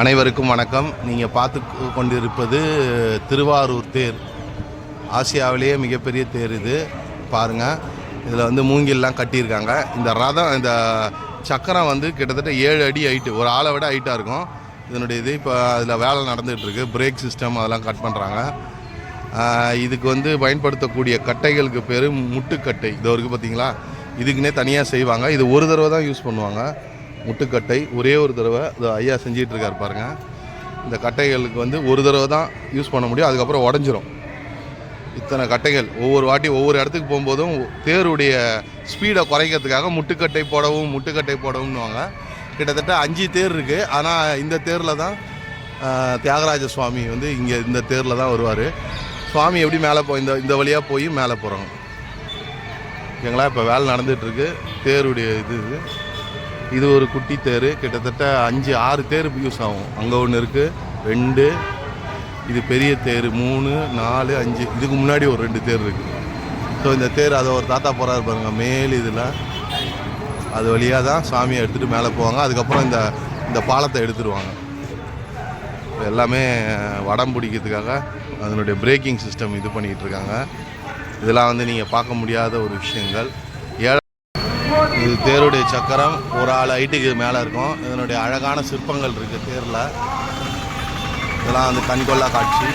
அனைவருக்கும் வணக்கம். நீங்கள் பார்த்து கொண்டிருப்பது திருவாரூர் தேர். ஆசியாவிலேயே மிகப்பெரிய தேர் இது. பாருங்கள் இதில் வந்து மூங்கில்லாம் கட்டியிருக்காங்க. இந்த ரதம் இந்த சக்கரம் வந்து கிட்டத்தட்ட ஏழு அடி ஹைட்டு ஒரு ஆளை விட ஹைட்டாக இருக்கும். இதனுடைய இது இப்போ அதில் வேலை நடந்துகிட்ருக்கு பிரேக் சிஸ்டம் அதெல்லாம் கட் பண்ணுறாங்க இதுக்கு வந்து பயன்படுத்தக்கூடிய கட்டைகளுக்கு பேர் முட்டுக்கட்டை. இது இருக்குது பார்த்தீங்களா இதுக்குன்னே தனியாக செய்வாங்க. இது ஒரு தடவை தான் யூஸ் பண்ணுவாங்க. முட்டுக்கட்டை ஒரே ஒரு தடவை இது ஐயா செஞ்சிகிட்டு இருக்கார் பாருங்கள் இந்த கட்டைகளுக்கு வந்து ஒரு தடவை தான் யூஸ் பண்ண முடியும் அதுக்கப்புறம் உடஞ்சிரும். இத்தனை கட்டைகள் ஒவ்வொரு வாட்டி ஒவ்வொரு இடத்துக்கு போகும்போதும் தேருடைய ஸ்பீடை குறைக்கிறதுக்காக முட்டுக்கட்டை போடவும் முட்டுக்கட்டை போடவும்னுவாங்க. கிட்டத்தட்ட அஞ்சு தேர் இருக்குது ஆனால் இந்த தேரில் தான் தியாகராஜ சுவாமி வந்து இங்கே இந்த தேரில் தான் வருவார். சுவாமி எப்படி மேலே போ இந்த இந்த வழியாக போய் மேலே போகிறாங்க ஓகேங்களா? இப்போ வேலை நடந்துகிட்ருக்கு தேருடைய இது இது. இது ஒரு குட்டி தேர். கிட்டத்தட்ட அஞ்சு ஆறு தேர் யூஸ் ஆகும். அங்கே ஒன்று இருக்குது ரெண்டு. இது பெரிய தேர். மூணு நாலு அஞ்சு. இதுக்கு முன்னாடி ஒரு ரெண்டு தேர் இருக்குது ஸோ இந்த தேர் அதை ஒரு தாத்தா போகிறாரு பாருங்க. மேல் இதில். அது வழியாக தான் சாமியை எடுத்துகிட்டு மேலே போவாங்க. அதுக்கப்புறம் இந்த இந்த பாலத்தை எடுத்துருவாங்க. எல்லாமே வடம் பிடிக்கிறதுக்காக அதனுடைய பிரேக்கிங் சிஸ்டம் இது பண்ணிகிட்டு இருக்காங்க. இதெல்லாம் வந்து நீங்கள் பார்க்க முடியாத ஒரு விஷயங்கள். இது தேருடைய சக்கரம். ஒரு ஆள் ஹைட்டுக்கு மேலே இருக்கும். இதனுடைய அழகான சிற்பங்கள் இருக்குது தேரில். இதெல்லாம் வந்து கண்கொள்ளா காட்சி.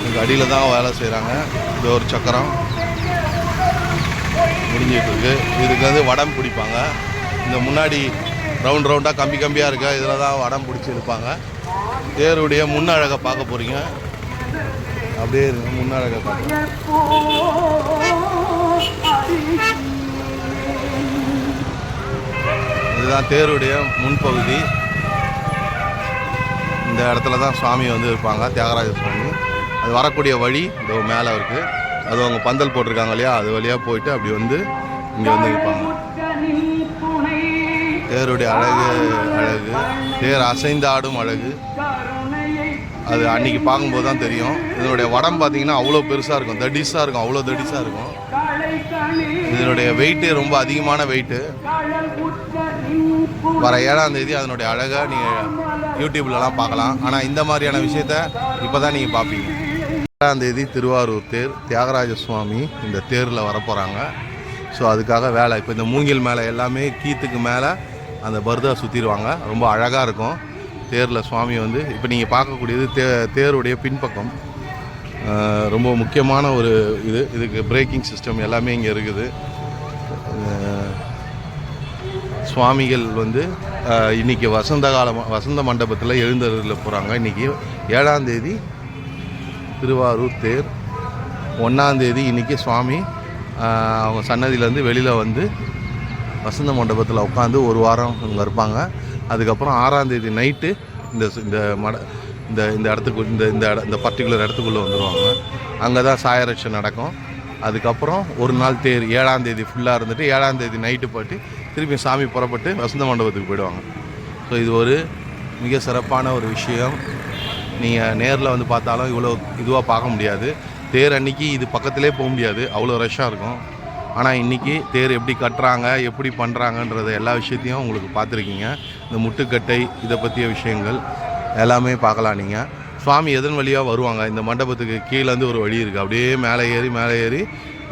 இதுக்கு அடியில் தான் வேலை செய்கிறாங்க இது ஒரு சக்கரம். முடிஞ்சிட்டு இருக்கு. இதுக்கு வந்து வடம் பிடிப்பாங்க. இந்த முன்னாடி ரவுண்ட் ரவுண்டாக கம்பி கம்பியாக இருக்க இதில் தான் வடம் பிடிச்சி இருப்பாங்க தேருடைய முன்னழகை பார்க்க போகிறீங்க அப்படியே இருங்க முன்னழகை பார்க்க. இதுதான் தேருடைய முன்பகுதி. இந்த இடத்துல தான் சுவாமி வந்து இருப்பாங்க தியாகராஜ சுவாமி. அது வரக்கூடிய வழி இந்த மேலே இருக்குது அது அவங்க பந்தல் போட்டிருக்காங்க இல்லையா? அது வழியாக போயிட்டு அப்படி வந்து இங்கே வந்து இருப்பாங்க. தேருடைய அழகு அழகு. தேர் அசைந்தாடும் அழகு. அது அன்னைக்கு பார்க்கும்போது தான் தெரியும். இதனுடைய வடம் பார்த்தீங்கன்னா அவ்வளோ பெருசாக இருக்கும். தடிஸாக இருக்கும். அவ்வளோ தடிஸாக இருக்கும். இதனுடைய வெயிட்டு ரொம்ப அதிகமான வெயிட்டு வர ஏழாம் தேதி அதனுடைய அழகை நீங்கள் யூடியூப்லலாம் பார்க்கலாம். ஆனால் இந்த மாதிரியான விஷயத்த இப்போ தான் நீங்கள் பார்ப்பீங்க. ஏழாம் தேதி திருவாரூர் தேர் தியாகராஜ சுவாமி இந்த தேரில் வரப்போகிறாங்க ஸோ அதுக்காக வேலை. இப்போ இந்த மூங்கில் மேலே எல்லாமே கீத்துக்கு மேலே அந்த பர்தா சுற்றிடுவாங்க ரொம்ப அழகாக இருக்கும். தேரில் சுவாமி வந்து இப்போ நீங்கள் பார்க்கக்கூடியது தே தேருடைய பின்பக்கம். ரொம்ப முக்கியமான ஒரு இது. இதுக்கு பிரேக்கிங் சிஸ்டம் எல்லாமே இங்கே இருக்குது. சுவாமிகள் வந்து இன்னைக்கு வசந்த காலம் வசந்த மண்டபத்தில் எழுந்தருளில் போகிறாங்க இன்னைக்கு ஏழாம் தேதி திருவாரூர் தேர். ஒன்றாந்தேதி இன்றைக்கி சுவாமி அவங்க சன்னதியிலேருந்து வெளியில் வந்து வசந்த மண்டபத்தில் உட்காந்து ஒரு வாரம் இங்கே இருப்பாங்க. அதுக்கப்புறம் ஆறாந்தேதி நைட்டு இந்த இந்த மட இந்த இந்த இடத்துக்கு இந்த இந்த இட இந்த பர்டிகுலர் இடத்துக்குள்ளே வந்துடுவாங்க அங்கே தான் சாயரட்சம் நடக்கும். அதுக்கப்புறம் ஒரு நாள் தேர் ஏழாந்தேதி ஃபுல்லாக இருந்துட்டு ஏழாந்தேதி நைட்டு போட்டு திருப்பி சாமி புறப்பட்டு வசந்த மண்டபத்துக்கு போயிடுவாங்க. ஸோ இது ஒரு மிக சிறப்பான ஒரு விஷயம். நீங்கள் நேரில் வந்து பார்த்தாலும் இவ்வளோ இதுவாக பார்க்க முடியாது. தேர் அன்னைக்கு இது பக்கத்திலே போக முடியாது. அவ்வளோ ரஷ்ஷாக இருக்கும். ஆனால் இன்றைக்கி தேர் எப்படி கட்டுறாங்க எப்படி பண்ணுறாங்கன்றத எல்லா விஷயத்தையும் உங்களுக்கு பார்த்துருக்கீங்க. இந்த முட்டுக்கட்டை இதை பற்றிய விஷயங்கள் எல்லாமே பார்க்கலாம் நீங்கள் சுவாமி எதன் வழியாக வருவாங்க? இந்த மண்டபத்துக்கு கீழேருந்து ஒரு வழி இருக்குது அப்படியே மேலே ஏறி மேலே ஏறி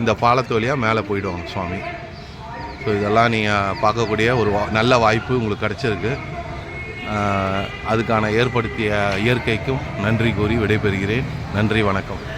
இந்த பாலத்து வழியாக மேலே போயிடுவாங்க சுவாமி. ஸோ இதெல்லாம் நீங்கள் பார்க்கக்கூடிய ஒரு வா- நல்ல வாய்ப்பு உங்களுக்கு கிடச்சிருக்கு. அதுக்கான ஏற்படுத்திய இயற்கைக்கும் நன்றி கூறி விடைபெறுகிறேன். நன்றி வணக்கம்.